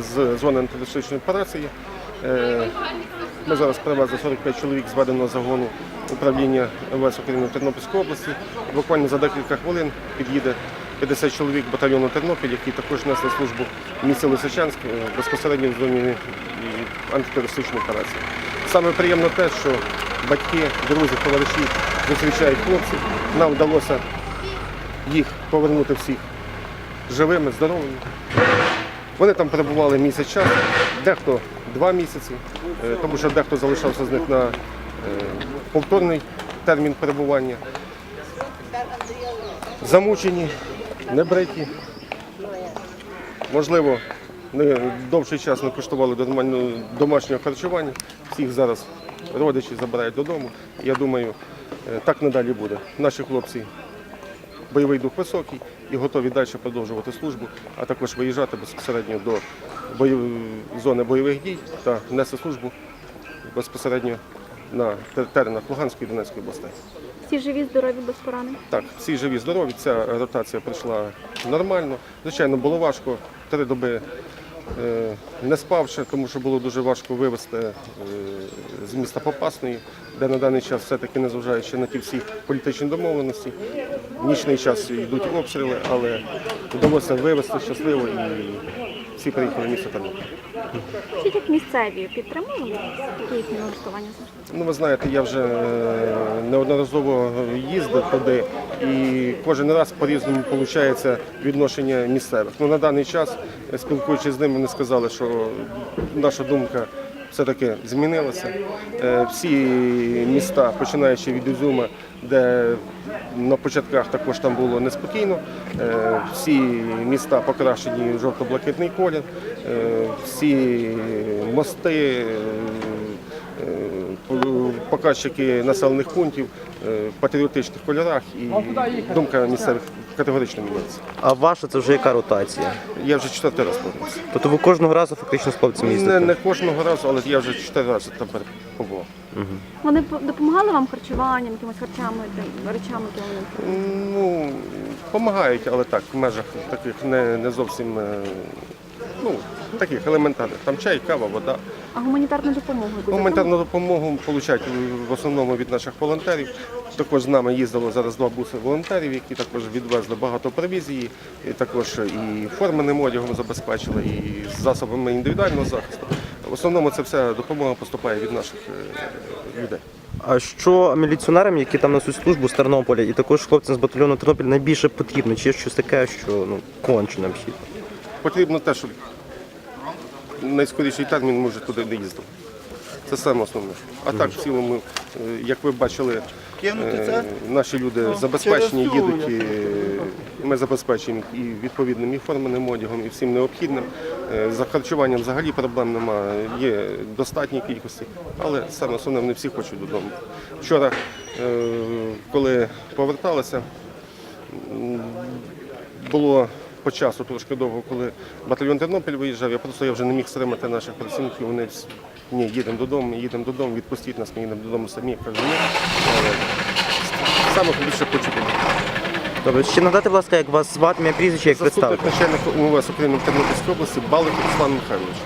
з зони антитерористичної операції. Е, Ми зараз привезли 45 чоловік з веденого загону управління МВС України в Тернопільській області. Буквально за декілька хвилин під'їде 50 чоловік батальйону Тернопіль, які також несли службу в місті Лисичанськ е, безпосередньо в зоні антитерористичної операції. Саме приємно те, що батьки, друзі, товариші зустрічають хлопців. Нам вдалося їх повернути всіх живими, здоровими. Вони там перебували місяць часу, дехто два місяці, е, тому що дехто залишався з них на е, повторний термін перебування. Замучені, небриті. Можливо, не довший час не коштували домашнього харчування. Всіх зараз родичі забирають додому. Я думаю, е, так надалі буде. Наші хлопці бойовий дух високий і готові далі продовжувати службу, а також виїжджати безпосередньо до бойов- зони бойових дій та нести службу безпосередньо на теренах Луганської і Донецької областей. Всі живі, здорові, без поранень. Так, всі живі, здорові. Ця ротація пройшла нормально. Звичайно, було важко три доби. Е, Не спавши, тому що було дуже важко вивезти е, з міста Попасної, де на даний час все-таки, незважаючи на ті всі політичні домовленості, в нічний час йдуть обстріли, але вдалося вивезти щасливо і всі приїхали в місто Тернопіль. Як місцеві підтримували такі їхні налаштування. Ну, ви знаєте, я вже е, неодноразово їздив туди, і кожен раз по-різному виходить відношення місцевих. Ну, на даний час, спілкуючись з ними, вони сказали, що наша думка все-таки змінилася. Е, Всі міста, починаючи від Ізюма, де на початках також там було неспокійно, е, всі міста покращені в жовто-блакитний колір, е, всі мости. Показчики населених пунктів е, в патріотичних кольорах і думка місцевих категорично міняється. А ваша це вже яка ротація? Я вже чотири рази повернувся. Тобто ви кожного разу фактично з хлопцями Не, їздите? не кожного разу, але я вже чотири рази там побував. Вони по- допомагали вам харчуванням, якимось харчами, речами, які вони Ну, допомагають, але так, в межах таких не, не зовсім е, ну, таких елементарних. Там чай, кава, вода. А гуманітарну допомогу. яку Гуманітарну допомогу отримують в основному від наших волонтерів. Також з нами їздило зараз два буси волонтерів, які також відвезли багато провізії, і також і форменим одягом забезпечили, і засобами індивідуального захисту. В основному це вся допомога поступає від наших е, людей. А що міліціонерам, які там несуть службу з Тернополя, і також хлопцям з батальйону Тернопіль найбільше потрібно? Чи є щось таке, що ну конче необхідно? Потрібно те, щоб найскоріший термін ми вже туди не їздили. Це саме основне. А так, в цілому, е, як ви бачили, е, наші люди забезпечені, їдуть, і ми забезпечуємо і відповідним і форменим одягом, і всім необхідним. Е, За харчуванням взагалі проблем немає, є достатній кількості, але саме основне, вони всі хочуть додому. Вчора, коли поверталися, було по часу трошки довго, коли батальйон Тернопіль виїжджав, я просто я вже не міг стримати наших працівників. Вони всі, ні, їдемо додому, їдемо додому, відпустіть нас, ми їдемо додому самі. Кажу, ні. Саме більше хочу. Добре, ще надати, будь ласка, як вас звати, моє прізвище, як Заступник представити? начальника УМВС України в Тернопільській області Балик Руслан Михайлович.